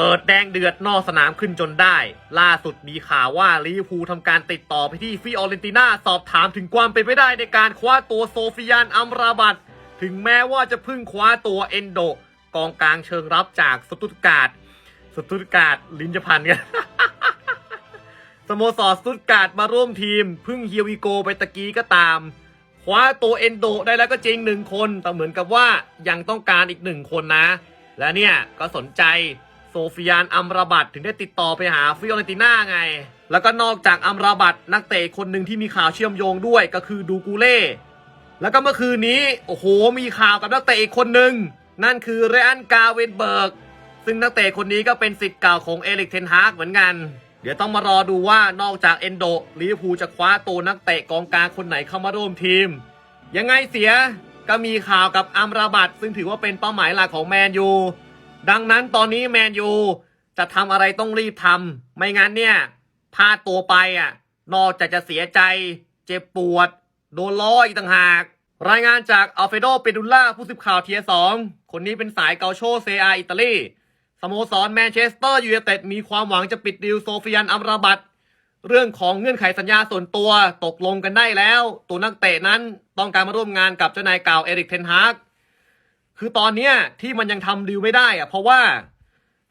เกิดแดงเดือดนอกสนามขึ้นจนได้ ล่าสุดมีข่าวว่าลิเวอร์พูลทำการติดต่อไปที่ฟิออเรนติน่าสอบถามถึงความเป็นไปได้ในการคว้าตัวโซฟิยานอัมราบัตถึงแม้ว่าจะพิ่งคว้าตัวเอนโด กองกลางเชิงรับจากสตุตการ์ดสตุตการ์ดลิ้นจะพันกันสโมสรสตุตการ์ดมาร่วมทีม พึ่งเฮียวิโกไปตะกี้ก็ตาม คว้าตัวเอนโดได้แล้วก็จริงหนึ่งคนแต่เหมือนกับว่ายังต้องการอีกหนึ่งคนนะ และเนี่ยก็สนใจ โซฟิยานอัมราบัตถึงได้ติดต่อไปหาฟิออเรนติน่าไง แล้วก็นอกจากอัมราบัตนักเตะคนหนึ่งที่มีข่าวเชื่อมโยงด้วยก็คือดูกูเล่แล้วก็เมื่อคืนนี้โอ้โหมีข่าวกับนักเตะอีกคนหนึ่งนั่นคือเรอันกาเวนเบิร์กซึ่งนักเตะคนนี้ก็เป็นสิทธิ์เก่าของเอริกเทนฮากเหมือนกัน เดี๋ยวต้องมารอดูว่านอกจากเอนโดลิเวอร์พูลจะคว้าตัวนักเตะกองกลางคนไหนเข้ามาร่วมทีม ยังไงเสียก็มีข่าวกับอัมราบัตซึ่งถือว่าเป็นเป้าหมายหลักของแมนยู ดังนั้นตอนนี้แมนยูจะทำอะไรต้องรีบทำไม่งั้นเนี่ยพลาดตัวไปอะ นอกจากจะเสียใจ เจ็บปวด โดนล้ออีกต่างหาก รายงานจากอัลเฟโดเปดุลล่าผู้สืบข่าวเทียสองคนนี้เป็นสายเกาโชเซอาอิตาลีสโมสรแมนเชสเตอร์ยูไนเต็ดมีความหวังจะปิดดีลโซฟิยันอัมราบัตเรื่องของเงื่อนไขสัญญาส่วนตัวตกลงกันได้แล้ว ตัวนักเตะนั้นต้องการมาร่วมงานกับเจ้านายเก่าเอริกเทนฮาก คือตอนเนี้ยที่มันยังทำดีลไม่ได้อะเพราะว่า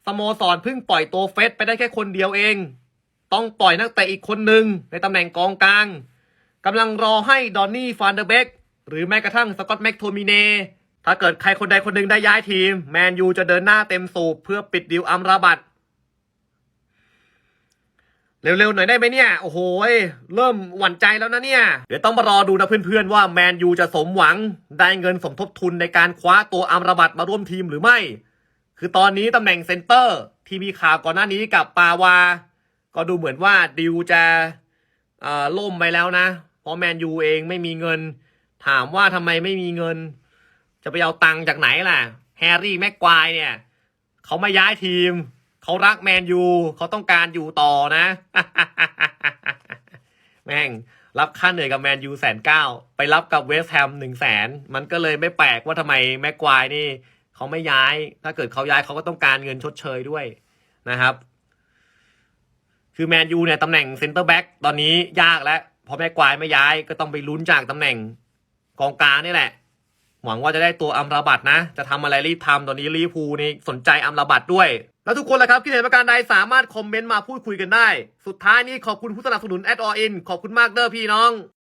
สโมสรเพิ่งปล่อยตัวเฟสไปได้แค่คนเดียวเอง ต้องปล่อยนักเตะอีกคนหนึ่งในตำแหน่งกองกลางกำลังรอให้ดอนนี่ฟานเดอร์เบกหรือแม้กระทั่งสกอตแม็กโทมิเนถ้าเกิดใครคนใดคนหนึ่งได้ย้ายทีม แมนยูจะเดินหน้าเต็มสูบเพื่อปิดดีลอัมราบัต เร็วๆหน่อยได้ไหมเนี่ย โอ้โหเริ่มหวั่นใจแล้วนะเนี่ย เดี๋ยวต้องมารอดูนะเพื่อนๆว่าแมนยูจะสมหวังได้เงินสมทบทุนในการคว้าตัวอัมราบัตมาร่วมทีมหรือไม่ คือตอนนี้ตำแหน่งเซนเตอร์ที่มีข่าวก่อนหน้านี้กับปาวา ก็ดูเหมือนว่าดิวจะอ่อล่มไปแล้วนะ เพราะแมนยูเองไม่มีเงิน ถามว่าทำไมไม่มีเงิน จะไปเอาตังค์จากไหนล่ะ แฮร์รี่แม็กควายเนี่ย เขามาย้ายทีม เขารักแมนยูเขาต้องการอยู่ต่อนะ แม่งรับค่าเหนื่อยกับแมนยูแสนเก้าไปรับกับเวสต์แฮมหนึ่งแสนมันก็เลยไม่แปลกว่าทำไมแม็กควายนี่เขาไม่ย้าย ถ้าเกิดเขาย้ายเขาก็ต้องการเงินชดเชยด้วยนะครับ คือแมนยูเนี่ยตำแหน่งเซนเตอร์แบ็กตอนนี้ยากแล้วเพราะแม็กควายไม่ย้ายก็ต้องไปลุ้นจากตำแหน่งกองกลางนี่แหละ หวังว่าจะได้ตัวอัมราบัตนะ จะทำอะไรรีบทำตอนนี้ลิเวอร์พูลนี่สนใจอัมราบัตด้วย แล้วทุกคนล่ะครับคิดเห็นประการใดสามารถคอมเมนต์มาพูดคุยกันได้ สุดท้ายนี้ขอบคุณผู้สนับสนุนแอดออินขอบคุณมากเด้อพี่น้อง